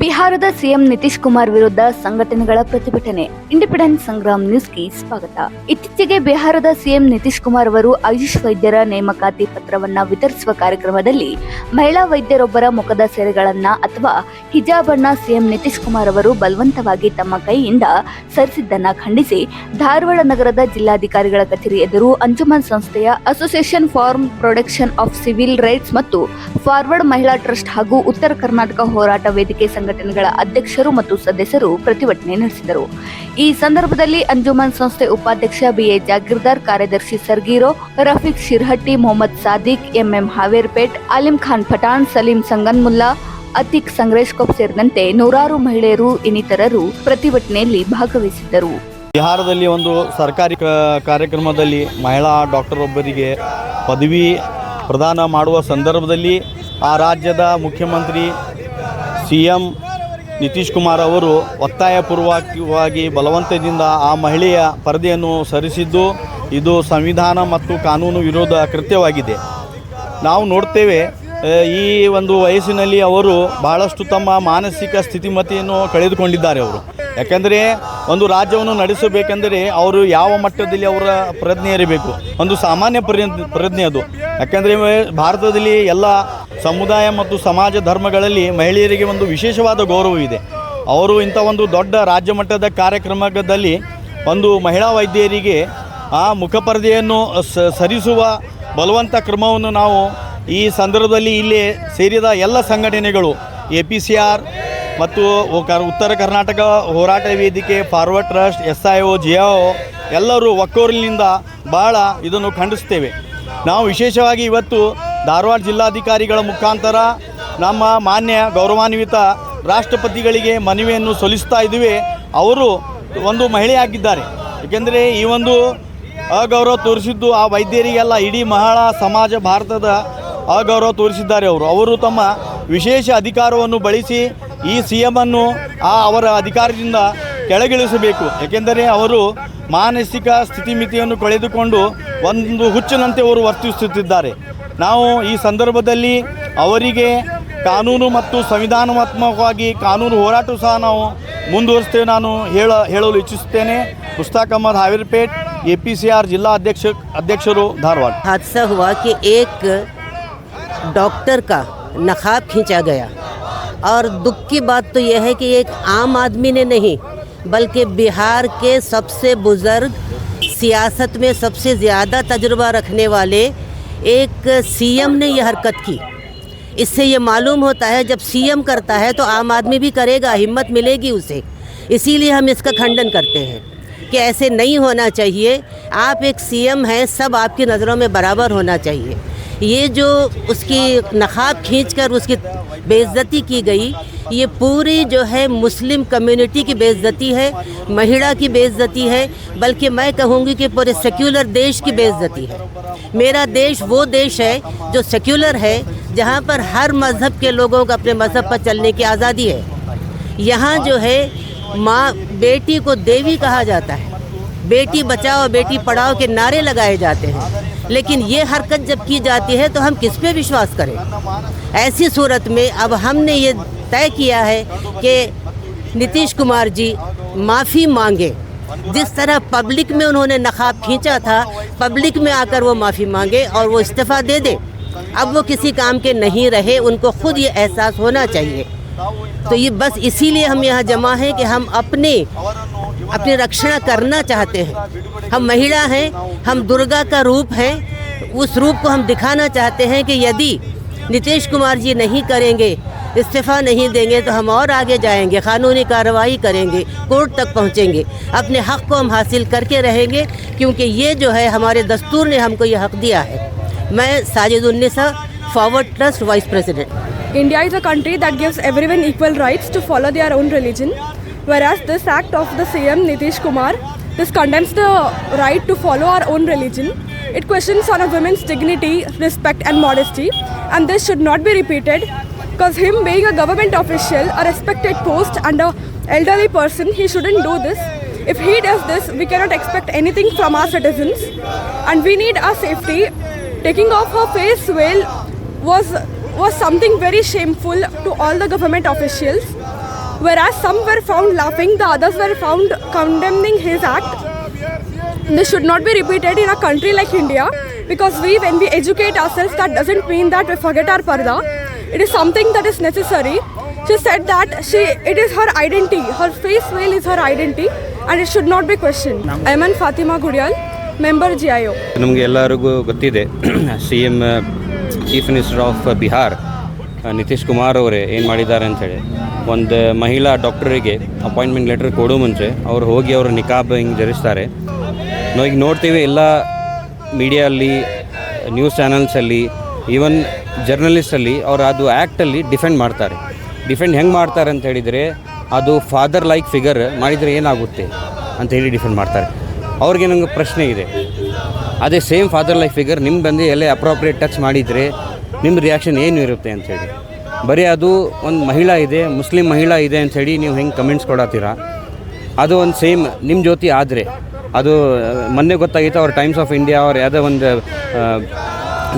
ಬಿಹಾರದ ಸಿಎಂ ನಿತೀಶ್ ಕುಮಾರ್ ವಿರುದ್ಧ ಸಂಘಟನೆಗಳ ಪ್ರತಿಭಟನೆ. ಇಂಡಿಪೆಂಡೆಂಟ್ ಸಂಗ್ರಾಮ್ ನ್ಯೂಸ್ಗೆ ಸ್ವಾಗತ. ಇತ್ತೀಚೆಗೆ ಬಿಹಾರದ ಸಿಎಂ ನಿತೀಶ್ ಕುಮಾರ್ ಅವರು ಆಯುಷ್ ವೈದ್ಯರ ನೇಮಕಾತಿ ಪತ್ರವನ್ನ ವಿತರಿಸುವ ಕಾರ್ಯಕ್ರಮದಲ್ಲಿ ಮಹಿಳಾ ವೈದ್ಯರೊಬ್ಬರ ಮುಖದ ಸೆರೆಗಳನ್ನ ಅಥವಾ ಹಿಜಾಬ್ ಅನ್ನ ಸಿಎಂ ನಿತೀಶ್ ಕುಮಾರ್ ಅವರು ಬಲವಂತವಾಗಿ ತಮ್ಮ ಕೈಯಿಂದ ಸರಿಸಿದ್ದನ್ನ ಖಂಡಿಸಿ ಧಾರವಾಡ ನಗರದ ಜಿಲ್ಲಾಧಿಕಾರಿಗಳ ಕಚೇರಿ ಎದುರು ಅಂಜುಮನ್ ಸಂಸ್ಥೆಯ association for protection of civil rights ಮತ್ತು ಫಾರ್ವರ್ಡ್ ಮಹಿಳಾ ಟ್ರಸ್ಟ್ ಹಾಗೂ ಉತ್ತರ ಕರ್ನಾಟಕ ಹೋರಾಟ ವೇದಿಕೆ ಸಂಘಟನೆಗಳ ಅಧ್ಯಕ್ಷರು ಮತ್ತು ಸದಸ್ಯರು ಪ್ರತಿಭಟನೆ ನಡೆಸಿದರು. ಈ ಸಂದರ್ಭದಲ್ಲಿ ಅಂಜುಮನ್ ಸಂಸ್ಥೆ ಉಪಾಧ್ಯಕ್ಷ ಬಿಎ ಜಾಗೀರ್ದಾರ್, ಕಾರ್ಯದರ್ಶಿ ಸರ್ಗೀರೋ, ರಫೀಕ್ ಶಿರ್ಹಟ್ಟಿ, ಮೊಹಮ್ಮದ್ ಸಾದಿಕ್, ಎಂಎಂ ಹಾವೇರ್ಪೇಟ್, ಅಲಿಂ ಖಾನ್ ಪಠಾಣ್, ಸಲೀಂ ಸಂಗನ್ಮುಲ್ಲಾ, ಅತಿಕ್ ಸಂಗ್ರೇಶ್ಕೊಪ್ ಸೇರಿದಂತೆ ನೂರಾರು ಮಹಿಳೆಯರು ಇನ್ನಿತರರು ಪ್ರತಿಭಟನೆಯಲ್ಲಿ ಭಾಗವಹಿಸಿದ್ದರು. ಬಿಹಾರದಲ್ಲಿ ಒಂದು ಸರ್ಕಾರಿ ಕಾರ್ಯಕ್ರಮದಲ್ಲಿ ಮಹಿಳಾ ಡಾಕ್ಟರ್ ಒಬ್ಬರಿಗೆ ಪದವಿ ಪ್ರದಾನ ಮಾಡುವ ಸಂದರ್ಭದಲ್ಲಿ ಆ ರಾಜ್ಯದ ಮುಖ್ಯಮಂತ್ರಿ ಸಿ ಎಂ ನಿತೀಶ್ ಕುಮಾರ್ ಅವರು ಒತ್ತಾಯಪೂರ್ವಕವಾಗಿ ಬಲವಂತದಿಂದ ಆ ಮಹಿಳೆಯ ಪರದೆಯನ್ನು ಸರಿಸಿದ್ದು ಇದು ಸಂವಿಧಾನ ಮತ್ತು ಕಾನೂನು ವಿರೋಧ ಕೃತ್ಯವಾಗಿದೆ. ನಾವು ನೋಡ್ತೇವೆ ಈ ಒಂದು ವಯಸ್ಸಿನಲ್ಲಿ ಅವರು ಬಹಳಷ್ಟು ತಮ್ಮ ಮಾನಸಿಕ ಸ್ಥಿತಿಮತಿಯನ್ನು ಕಳೆದುಕೊಂಡಿದ್ದಾರೆ ಅವರು. ಯಾಕೆಂದರೆ ಒಂದು ರಾಜ್ಯವನ್ನು ನಡೆಸಬೇಕೆಂದರೆ ಅವರು ಯಾವ ಮಟ್ಟದಲ್ಲಿ ಅವರ ಪ್ರಜ್ಞೆ ಇರಬೇಕು? ಒಂದು ಸಾಮಾನ್ಯ ಪ್ರಜ್ಞೆ ಪ್ರಜ್ಞೆ ಅದು. ಯಾಕೆಂದರೆ, ಭಾರತದಲ್ಲಿ ಎಲ್ಲ ಸಮುದಾಯ ಮತ್ತು ಸಮಾಜ ಧರ್ಮಗಳಲ್ಲಿ ಮಹಿಳೆಯರಿಗೆ ಒಂದು ವಿಶೇಷವಾದ ಗೌರವವಿದೆ ಅವರು ಇಂಥ ಒಂದು ದೊಡ್ಡ ರಾಜ್ಯ ಮಟ್ಟದ ಕಾರ್ಯಕ್ರಮದಲ್ಲಿ ಒಂದು ಮಹಿಳಾ ವೈದ್ಯರಿಗೆ ಆ ಮುಖಪರದೆಯನ್ನು ಸರಿಸುವ ಬಲವಂತ ಕ್ರಮವನ್ನು ನಾವು ಈ ಸಂದರ್ಭದಲ್ಲಿ ಇಲ್ಲಿ ಸೇರಿದ ಎಲ್ಲ ಸಂಘಟನೆಗಳು ಎ ಪಿ ಸಿ ಆರ್ ಮತ್ತು ಉತ್ತರ ಕರ್ನಾಟಕ ಹೋರಾಟ ವೇದಿಕೆ, forward trust, S I O G O ಎಲ್ಲರೂ ಒಕ್ಕೋರಿನಿಂದ ಭಾಳ ಇದನ್ನು ಖಂಡಿಸ್ತೇವೆ ನಾವು ವಿಶೇಷವಾಗಿ ಇವತ್ತು ಧಾರವಾಡ ಜಿಲ್ಲಾಧಿಕಾರಿಗಳ ಮುಖಾಂತರ ನಮ್ಮ ಮಾನ್ಯ ಗೌರವಾನ್ವಿತ ರಾಷ್ಟ್ರಪತಿಗಳಿಗೆ ಮನವಿಯನ್ನು ಸಲ್ಲಿಸ್ತಾ ಇದ್ದೀವಿ. ಅವರು ಒಂದು ಮಹಿಳೆಯಾಗಿದ್ದಾರೆ. ಏಕೆಂದರೆ ಈ ಒಂದು ಅಗೌರವ ತೋರಿಸಿದ್ದು ಆ ವೈದ್ಯರಿಗೆಲ್ಲ ಇಡೀ ಮಹಳ ಸಮಾಜ ಭಾರತದ ಅಗೌರವ ತೋರಿಸಿದ್ದಾರೆ ಅವರು. ಅವರು ತಮ್ಮ ವಿಶೇಷ ಅಧಿಕಾರವನ್ನು ಬಳಸಿ ಈ ಸಿ ಎಮ್ಮನ್ನು ಆ ಅವರ ಅಧಿಕಾರದಿಂದ ಕೆಳಗಿಳಿಸಬೇಕು. ಏಕೆಂದರೆ ಅವರು ಮಾನಸಿಕ ಸ್ಥಿತಿಮಿತಿಯನ್ನು ಕಳೆದುಕೊಂಡು ಒಂದು ಹುಚ್ಚನಂತೆ ಅವರು ವರ್ತಿಸುತ್ತಿದ್ದಾರೆ. ನಾವು ಈ ಸಂದರ್ಭದಲ್ಲಿ ಅವರಿಗೆ ಕಾನೂನು ಮತ್ತು ಸಂವಿಧಾನಾತ್ಮಕವಾಗಿ ಕಾನೂನು ಹೋರಾಟ ಸಹ ನಾವು ಮುಂದುವರಿಸ್ತೇವೆ ನಾನು ಹೇಳ ಹೇಳಲು ಇಚ್ಛಿಸುತ್ತೇನೆ Mushtaq Ahmed Havirpet A P C R ಜಿಲ್ಲಾ ಅಧ್ಯಕ್ಷ ಅಧ್ಯಕ್ಷರು ಧಾರವಾಡ हादसा हुआ कि एक डॉक्टर का नखाब खींचा गया और दुख की बात तो यह है कि एक आम आदमी ने नहीं बल्कि बिहार के सबसे बुज़ुर्ग सियासत में सबसे ज़्यादा तजुर्बा रखने वाले एक सीएम ने यह हरकत की। इससे ये मालूम होता है, जब सीएम करता है तो आम आदमी भी करेगा, हिम्मत मिलेगी उसे। इसीलिए हम इसका खंडन करते हैं कि ऐसे नहीं होना चाहिए। आप एक सीएम हैं, सब आपकी नज़रों में बराबर होना चाहिए। ये जो उसकी नखाब खींचकर उसकी बेइज्जती की गई, ये पूरी जो है मुस्लिम कम्युनिटी की बेइज्जती है, महिला की बेइज्जती है, बल्कि मैं कहूँगी कि पूरे सेक्युलर देश की बेइज्जती है। मेरा देश वो देश है जो सेक्युलर है, जहाँ पर हर मज़हब के लोगों को अपने मज़हब पर चलने की आज़ादी है। यहाँ जो है, माँ, बेटी को देवी कहा जाता है। बेटी बचाओ, बेटी पढ़ाओ के नारे लगाए जाते हैं। लेकिन ये हरकत जब की जाती है तो हम किस पे विश्वास करें? ऐसी सूरत में अब हमने ये तय किया है कि नीतीश कुमार जी माफ़ी मांगे। जिस तरह पब्लिक में उन्होंने नकाब खींचा था पब्लिक में आकर वो माफ़ी मांगे और वो इस्तीफ़ा दे दे। अब वो किसी काम के नहीं रहे, उनको खुद ये एहसास होना चाहिए। तो ये बस इसीलिए हम यहाँ जमा हैं कि हम अपने, अपनी रक्षा करना चाहते हैं। हम महिला हैं, हम दुर्गा का रूप हैं, उस रूप को हम दिखाना चाहते हैं कि यदि नीतीश कुमार जी नहीं करेंगे इस्तीफ़ा नहीं देंगे तो हम और आगे जाएँगे, कानूनी कार्रवाई करेंगे, कोर्ट तक पहुँचेंगे। अपने हक़ को हम हासिल करके रहेंगे, क्योंकि ये जो है हमारे दस्तूर ने हमको ये हक़ दिया है। मैं Sajidulnisa forward trust vice president India is a country that gives every one equal rights to follow their own religion whereas this act of the C M Nitish Kumar this condemns the right to follow our own religion it question on a women's dignity respect and modesty and this should not be repeated Because him being a government official, a respected post, and a elderly person, he shouldn't do this. If he does this, we cannot expect anything from our citizens, and we need our safety. Taking off her face veil was was something very shameful to all the government officials Whereas some were found laughing, the others were found condemning his act. This should not be repeated in a country like India because we, when we educate ourselves, that doesn't mean that we forget our parda. It is something that is necessary. She said that she, it is her identity. Her face veil is her identity, and it should not be questioned. I am Fatima Gudial, member GIO. ನಮಗೆ ಎಲ್ಲರಿಗೂ ಗೊತ್ತಿದೆ C M chief minister of Bihar Nitish Kumar ಅವರೇ ಏನು ಮಾಡಿದ್ದಾರೆ ಅಂಥೇಳಿ ಒಂದು ಮಹಿಳಾ ಡಾಕ್ಟರಿಗೆ ಅಪಾಯಿಂಟ್ಮೆಂಟ್ ಲೆಟರ್ ಕೊಡೋ ಮುಂಚೆ ಅವ್ರು ಹೋಗಿ ಅವರು ನಿಕಾಬ್ ಹಿಂಗೆ ಧರಿಸ್ತಾರೆ ನಾವು ಈಗ ನೋಡ್ತೀವಿ ಎಲ್ಲ ಮೀಡಿಯಲ್ಲಿ ನ್ಯೂಸ್ ಚಾನಲ್ಸಲ್ಲಿ ಈವನ್ ಜರ್ನಲಿಸ್ಟಲ್ಲಿ ಅವರು ಅದು ಆ್ಯಕ್ಟಲ್ಲಿ ಡಿಫೆಂಡ್ ಮಾಡ್ತಾರೆ. ಡಿಫೆಂಡ್ ಹೆಂಗೆ ಮಾಡ್ತಾರೆ ಅಂತ ಹೇಳಿದರೆ, ಅದು ಫಾದರ್ ಲೈಕ್ ಫಿಗರ್ ಮಾಡಿದರೆ ಏನಾಗುತ್ತೆ ಅಂತ ಹೇಳಿ ಡಿಫೆಂಡ್ ಮಾಡ್ತಾರೆ. ಅವ್ರಿಗೆ ನಂಗೆ ಪ್ರಶ್ನೆ ಇದೆ. ಅದೇ ಸೇಮ್ ಫಾದರ್ ಲೈಕ್ ಫಿಗರ್ ನಿಮ್ಮ ಬಂದು ಎಲ್ಲೇ ಅಪ್ರೋಪ್ರಿಯೇಟ್ ಟಚ್ ಮಾಡಿದರೆ ನಿಮ್ಮ ರಿಯಾಕ್ಷನ್ ಏನು ಇರುತ್ತೆ ಅಂಥೇಳಿ ಬರೀ ಅದು ಒಂದು ಮಹಿಳಾ ಇದೆ, ಮುಸ್ಲಿಂ ಮಹಿಳಾ ಇದೆ ಅಂಥೇಳಿ ನೀವು ಹೆಂಗೆ ಕಮೆಂಟ್ಸ್ ಕೊಡತ್ತೀರಾ? ಅದು ಒಂದು ಸೇಮ್ ನಿಮ್ಮ ಜೊತೆ ಆದರೆ. ಅದು ಮೊನ್ನೆ ಗೊತ್ತಾಗಿತ್ತು, ಅವ್ರ ಟೈಮ್ಸ್ ಆಫ್ ಇಂಡಿಯಾ ಅವ್ರು ಯಾವುದೋ ಒಂದು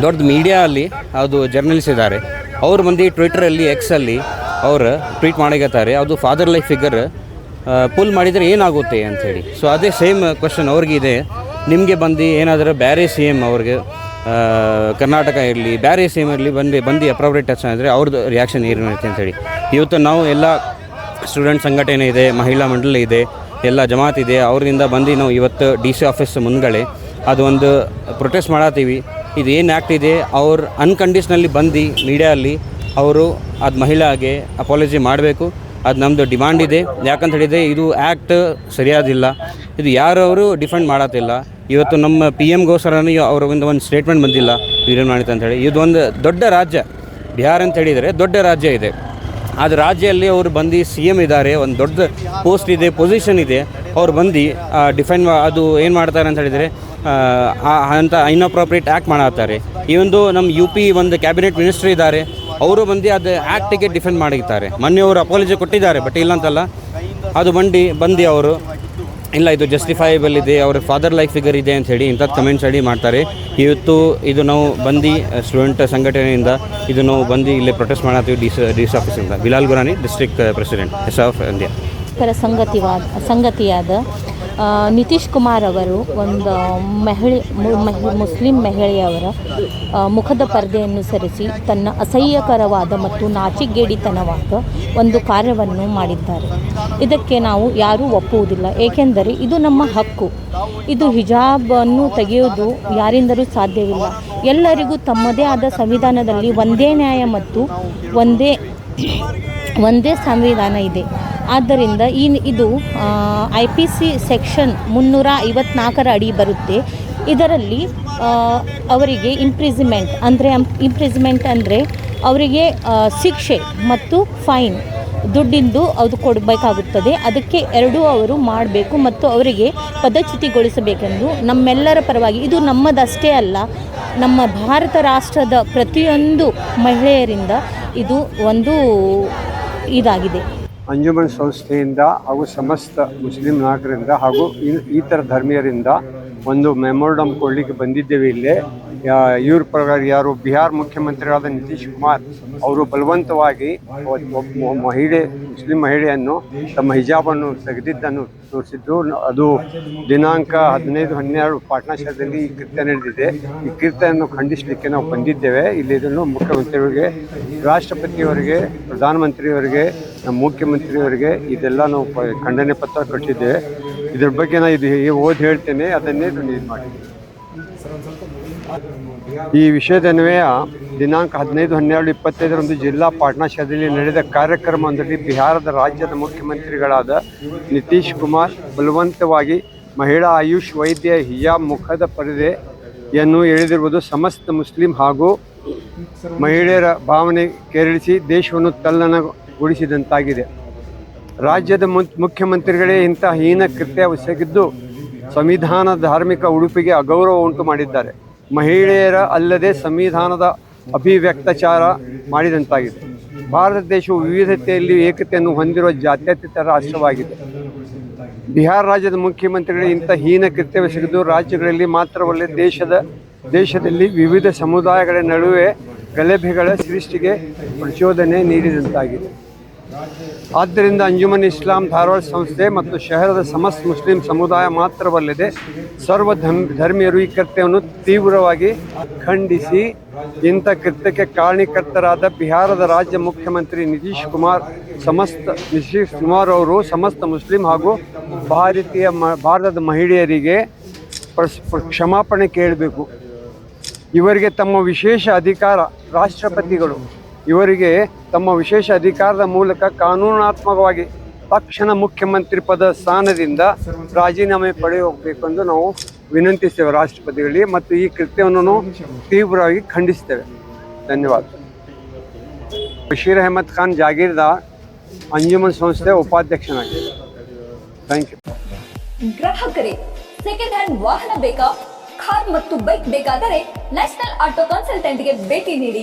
ದೊಡ್ಡ ಮೀಡಿಯಾ ಅಲ್ಲಿ ಅದು ಜರ್ನಲಿಸ್ಟ್ ಇದ್ದಾರೆ. ಅವ್ರು ಮಂದಿ ಟ್ವಿಟರಲ್ಲಿ ಎಕ್ಸಲ್ಲಿ ಅವರು ಟ್ವೀಟ್ ಮಾಡಿಗತ್ತಾರೆ ಅದು ಫಾದರ್ ಲೈಫ್ ಫಿಗರ್ ಪುಲ್ ಮಾಡಿದರೆ ಏನಾಗುತ್ತೆ ಅಂಥೇಳಿ ಸೊ ಅದೇ ಸೇಮ್ ಕ್ವಶನ್ ಅವ್ರಿಗಿದೆ ನಿಮಗೆ ಬಂದು ಏನಾದರೂ ಬೇರೆ ಸಿ ಎಂ ಅವ್ರಿಗೆ ಕರ್ನಾಟಕ ಇರಲಿ ಬೇರೆ ಸಿ ಎಂ ಇರಲಿ, ಬಂದು ಬಂದು ಅಪ್ರೋಪ್ರೇಟ್ ಟಚ್ ಅಂದರೆ ಅವ್ರದ್ದು ರಿಯಾಕ್ಷನ್ ಏನಿರುತ್ತೆ ಅಂತೇಳಿ ಇವತ್ತು ನಾವು ಎಲ್ಲ ಸ್ಟೂಡೆಂಟ್ ಸಂಘಟನೆ ಇದೆ, ಮಹಿಳಾ ಮಂಡಳಿ ಇದೆ, ಎಲ್ಲ ಜಮಾತ್ ಇದೆ. ಅವರಿಂದ ಬಂದು ನಾವು ಇವತ್ತು ಡಿ ಸಿ ಆಫೀಸ್ ಮುಂದ್ಗಡೆ ಅದು ಒಂದು ಪ್ರೊಟೆಸ್ಟ್ ಮಾಡತ್ತೀವಿ ಇದು ಏನು ಆ್ಯಕ್ಟ್ ಇದೆ? ಅವ್ರು ಅನ್ಕಂಡೀಷ್ನಲ್ಲಿ ಬಂದು ಮೀಡಿಯಲ್ಲಿ ಅವರು ಅದು ಮಹಿಳೆಗೆ ಅಪಾಲಜಿ ಮಾಡಬೇಕು. ಅದು ನಮ್ಮದು ಡಿಮಾಂಡ್ ಇದೆ. ಯಾಕಂತ ಹೇಳಿದರೆ ಇದು ಆ್ಯಕ್ಟ್ ಸರಿಯಾದಿಲ್ಲ. ಇದು ಯಾರವರು ಡಿಫೆಂಡ್ ಮಾಡತ್ತಿಲ್ಲ. ಇವತ್ತು ನಮ್ಮ ಪಿ ಎಮ್ಗೋಸ್ಕರನೇ ಅವರಿಂದ ಒಂದು ಸ್ಟೇಟ್ಮೆಂಟ್ ಬಂದಿಲ್ಲ. ವೀರೇನ್ ಮಾಡಿತು ಅಂತೇಳಿ ಇದು ಒಂದು ದೊಡ್ಡ ರಾಜ್ಯ. ಬಿಹಾರ ಅಂತ ಹೇಳಿದರೆ ದೊಡ್ಡ ರಾಜ್ಯ ಇದೆ. ಅದು ರಾಜ್ಯದಲ್ಲಿ ಅವರು ಬಂದು ಸಿ ಎಂ ಇದ್ದಾರೆ ಒಂದು ದೊಡ್ಡ ಪೋಸ್ಟ್ ಇದೆ ಪೊಸಿಷನ್ ಇದೆ. ಅವ್ರು ಬಂದು ಡಿಫೆಂಡ್ ಅದು ಏನು ಮಾಡ್ತಾರೆ ಅಂತ ಹೇಳಿದರೆ ಅಂತ ಇನ್ಅಪ್ರೋಪ್ರಿಯೇಟ್ ಆ್ಯಕ್ಟ್ ಮಾಡತ್ತಾರೆ ಈ ಒಂದು ನಮ್ಮ ಯು ಪಿ ಒಂದು ಕ್ಯಾಬಿನೆಟ್ ಮಿನಿಸ್ಟ್ರ್ ಇದ್ದಾರೆ, ಅವರು ಬಂದು ಅದು ಆ್ಯಕ್ಟಿಗೆ ಡಿಫೆಂಡ್ ಮಾಡಿರ್ತಾರೆ. ಮೊನ್ನೆ ಅವರು ಅಪಾಲಜಿ ಕೊಟ್ಟಿದ್ದಾರೆ ಬಟ್ ಇಲ್ಲ ಅಂತಲ್ಲ ಅದು ಬಂದು ಬಂದು ಅವರು, ಇಲ್ಲ ಇದು ಜಸ್ಟಿಫೈಬಲ್ ಇದೆ, ಅವ್ರ ಫಾದರ್ ಲೈಫ್ ಫಿಗರ್ ಇದೆ ಅಂತ ಹೇಳಿ ಇಂಥದ್ದು ಕಮೆಂಟ್ಸ್ ಹೇಳಿ ಮಾಡ್ತಾರೆ. ಇವತ್ತು ಇದು ನಾವು ಬಂದು ಸ್ಟೂಡೆಂಟ್ ಸಂಘಟನೆಯಿಂದ ಇದು ನಾವು ಬಂದು ಇಲ್ಲಿ ಪ್ರೊಟೆಸ್ಟ್ ಮಾಡತ್ತೀವಿ ಡಿ ಡಿ ಸಿ ಆಫೀಸಿಂದ Bilal Gurani district president S of India ಸಂಗತಿವಾದ, ಸಂಗತಿಯಾದ ನಿತೀಶ್ ಕುಮಾರ್ ಅವರು ಒಂದು ಮಹಿಳೆ ಮುಸ್ಲಿಂ ಮಹಿಳೆಯವರ ಮುಖದ ಪರ್ದೆಯನ್ನು ಸರಿಸಿ ತನ್ನ ಅಸಹ್ಯಕರವಾದ ಮತ್ತು ನಾಚಿಗೇಡಿತನವಾದ ಒಂದು ಕಾರ್ಯವನ್ನು ಮಾಡಿದ್ದಾರೆ. ಇದಕ್ಕೆ ನಾವು ಯಾರೂ ಒಪ್ಪುವುದಿಲ್ಲ. ಏಕೆಂದರೆ ಇದು ನಮ್ಮ ಹಕ್ಕು. ಇದು ಹಿಜಾಬನ್ನು ತೆಗೆಯುವುದು ಯಾರಿಂದಲೂ ಸಾಧ್ಯವಿಲ್ಲ. ಎಲ್ಲರಿಗೂ ತಮ್ಮದೇ ಆದ ಸಂವಿಧಾನದಲ್ಲಿ ಒಂದೇ ನ್ಯಾಯ ಮತ್ತು ಒಂದೇ ಒಂದೇ ಸಂವಿಧಾನ ಇದೆ. ಆದ್ದರಿಂದ ಈ ಇದು ಐ ಪಿ ಸಿ ಸೆಕ್ಷನ್ ಮುನ್ನೂರ ಐವತ್ನಾಲ್ಕರ ಅಡಿ ಬರುತ್ತೆ. ಇದರಲ್ಲಿ ಅವರಿಗೆ ಇಂಪ್ರಿಸಿಮೆಂಟ್ ಅಂದರೆ ಇಂಪ್ರಿಸಿಮೆಂಟ್ ಅಂದರೆ ಅವರಿಗೆ ಶಿಕ್ಷೆ ಮತ್ತು ಫೈನ್ ದುಡ್ಡಿಂದು ಅದು ಕೊಡಬೇಕಾಗುತ್ತದೆ. ಅದಕ್ಕೆ ಎರಡೂ ಅವರು ಮಾಡಬೇಕು ಮತ್ತು ಅವರಿಗೆ ಪದಚ್ಯುತಿಗೊಳಿಸಬೇಕೆಂದು ನಮ್ಮೆಲ್ಲರ ಪರವಾಗಿ. ಇದು ನಮ್ಮದಷ್ಟೇ ಅಲ್ಲ, ನಮ್ಮ ಭಾರತ ರಾಷ್ಟ್ರದ ಪ್ರತಿಯೊಂದು ಮಹಿಳೆಯರಿಂದ ಇದು ಒಂದು ಇದಾಗಿದೆ. ಅಂಜುಮನ್ ಸಂಸ್ಥೆಯಿಂದ ಹಾಗೂ ಸಮಸ್ತ ಮುಸ್ಲಿಂ ನಾಯಕರಿಂದ ಹಾಗೂ ಈ ಥರ ಧರ್ಮೀಯರಿಂದ ಒಂದು ಮೆಮೋರಡಮ್ ಕೊಡಲಿಕ್ಕೆ ಬಂದಿದ್ದೇವೆ ಇಲ್ಲಿ. ಇವ್ರ ಪ್ರಕಾರ ಯಾರು ಬಿಹಾರ್ ಮುಖ್ಯಮಂತ್ರಿಗಳಾದ ನಿತೀಶ್ ಕುಮಾರ್ ಅವರು ಬಲವಂತವಾಗಿ ಮಹಿಳೆ, ಮುಸ್ಲಿಂ ಮಹಿಳೆಯನ್ನು ತಮ್ಮ ಹಿಜಾಬನ್ನು ತೆಗೆದಿದ್ದನ್ನು ತೋರಿಸಿದ್ದು ಅದು ದಿನಾಂಕ ಹದಿನೈದು, ಹನ್ನೆರಡು ಪಾಟ್ನಾ ಶಹರದಲ್ಲಿ ಈ ಕೃತ್ಯ ನಡೆದಿದೆ. ಈ ಕೃತ್ಯವನ್ನು ಖಂಡಿಸಲಿಕ್ಕೆ ನಾವು ಬಂದಿದ್ದೇವೆ. ಇಲ್ಲಿ ಇದನ್ನು ಮುಖ್ಯಮಂತ್ರಿಯವರಿಗೆ, ರಾಷ್ಟ್ರಪತಿಯವರಿಗೆ, ಪ್ರಧಾನಮಂತ್ರಿಯವರಿಗೆ ನಮ್ಮ ಮುಖ್ಯಮಂತ್ರಿಯವರಿಗೆ ಇದೆಲ್ಲ ನಾವು ಖಂಡನೆ ಪತ್ರ ಕೊಟ್ಟಿದ್ದೇವೆ. ಇದ್ರ ಬಗ್ಗೆ ನಾನು ಇದು ಓದಿ ಹೇಳ್ತೇನೆ, ಅದನ್ನೇ ಇದು ಇದು ಮಾಡಿ. ಈ ವಿಷಯದನ್ವಯ ದಿನಾಂಕ ಹದಿನೈದು, ಹನ್ನೆರಡು, ಇಪ್ಪತ್ತೈದರಂದು ಜಿಲ್ಲಾ ಪಾಟ್ನಾ ಶಾಲೆಯಲ್ಲಿ ನಡೆದ ಕಾರ್ಯಕ್ರಮದಲ್ಲಿ ಬಿಹಾರದ ರಾಜ್ಯದ ಮುಖ್ಯಮಂತ್ರಿಗಳಾದ ನಿತೀಶ್ ಕುಮಾರ್, ಬಲವಂತವಾಗಿ ಮಹಿಳಾ ಆಯುಷ್ ವೈದ್ಯ ಹಿಯಾ ಮುಖದ ಪರದೆಯನ್ನು ಎಳೆದಿರುವುದು ಸಮಸ್ತ ಮುಸ್ಲಿಂ ಹಾಗೂ ಮಹಿಳೆಯರ ಭಾವನೆ ಕೆರಳಿಸಿ ದೇಶವನ್ನು ತಲ್ಲಣಗೊಳಿಸಿದಂತಾಗಿದೆ ರಾಜ್ಯದ ಮುಖ್ಯಮಂತ್ರಿಗಳೇ ಇಂಥ ಹೀನ ಕೃತ್ಯ ಎಸಗಿದ್ದು ಸಂವಿಧಾನ ಧಾರ್ಮಿಕ ಉಡುಪಿಗೆ ಅಗೌರವ ಉಂಟು ಮಾಡಿದ್ದಾರೆ. ಮಹಿಳೆಯರ ಅಲ್ಲದೆ ಸಂವಿಧಾನದ ಅಭಿವ್ಯಕ್ತಚಾರ ಮಾಡಿದಂತಾಗಿದೆ. ಭಾರತ ದೇಶವು ವಿವಿಧತೆಯಲ್ಲಿ ಏಕತೆಯನ್ನು ಹೊಂದಿರುವ ಜಾತ್ಯತೀತ ರಾಷ್ಟ್ರವಾಗಿದೆ. ಬಿಹಾರ ರಾಜ್ಯದ ಮುಖ್ಯಮಂತ್ರಿಗಳು ಇಂಥ ಹೀನ ಕೃತ್ಯವೆಸಗಿದ್ದು ರಾಜ್ಯಗಳಲ್ಲಿ ಮಾತ್ರವಲ್ಲದೆ ದೇಶದ, ದೇಶದಲ್ಲಿ ವಿವಿಧ ಸಮುದಾಯಗಳ ನಡುವೆ ಗಲಭೆಗಳ ಸೃಷ್ಟಿಗೆ ಪ್ರಚೋದನೆ ನೀಡಿದಂತಾಗಿದೆ. ಆದ್ದರಿಂದ ಅಂಜುಮನ್ ಇಸ್ಲಾಂ ಧಾರವಾಡ ಸಂಸ್ಥೆ ಮತ್ತು ಶಹರದ ಸಮಸ್ತ ಮುಸ್ಲಿಂ ಸಮುದಾಯ ಮಾತ್ರವಲ್ಲದೆ ಸರ್ವ ಧರ್ಮ ಧರ್ಮೀಯರು ಈ ಕೃತ್ಯವನ್ನು ತೀವ್ರವಾಗಿ ಖಂಡಿಸಿ, ಇಂಥ ಕೃತ್ಯಕ್ಕೆ ಕಾರಣೀಕರ್ತರಾದ ಬಿಹಾರದ ರಾಜ್ಯ ಮುಖ್ಯಮಂತ್ರಿ ನಿತೀಶ್ ಕುಮಾರ್, ಸಮಸ್ತ ನಿತೀಶ್ ಕುಮಾರ್ ಅವರು ಸಮಸ್ತ ಮುಸ್ಲಿಂ ಹಾಗೂ ಭಾರತೀಯ ಭಾರತದ ಮಹಿಳೆಯರಿಗೆ ಕ್ಷಮಾಪಣೆ ಕೇಳಬೇಕು. ಇವರಿಗೆ ತಮ್ಮ ವಿಶೇಷ ಅಧಿಕಾರ ರಾಷ್ಟ್ರಪತಿಗಳು. ಇವರಿಗೆ ತಮ್ಮ ವಿಶೇಷ ಅಧಿಕಾರದ ಮೂಲಕ ಕಾನೂನಾತ್ಮಕವಾಗಿ ತಕ್ಷಣ ಮುಖ್ಯಮಂತ್ರಿ ಪದ ಸ್ಥಾನದಿಂದ ರಾಜೀನಾಮೆ ಪಡೆಯಬೇಕು ನಾವು ವಿನಂತಿಸ್ತೇವೆ ರಾಷ್ಟ್ರಪತಿಗಳಿಗೆ ಮತ್ತು ಈ ಕೃತ್ಯವನ್ನು ತೀವ್ರವಾಗಿ ಖಂಡಿಸ್ತೇವೆ. ಧನ್ಯವಾದ. ಬಶೀರ್ ಅಹಮದ್ ಖಾನ್ ಜಾಗೀರ್ದಾರ್ ಅಂಜುಮನ್ ಸಂಸ್ಥೆ ಉಪಾಧ್ಯಕ್ಷನಾಗಿದೆ ಥ್ಯಾಂಕ್ ಯು. ಗ್ರಾಹಕರೇ ಸೆಕೆಂಡ್ ಹ್ಯಾಂಡ್ ವಾಹನ ಬೇಕಾ? ಕಾರ್ ಮತ್ತು ಬೈಕ್ ಬೇಕಾದರೆ ನ್ಯಾಷನಲ್ ಆಟೋ ಕನ್ಸಲ್ಟೆಂಟ್ಗೆ ಭೇಟಿ ನೀಡಿ.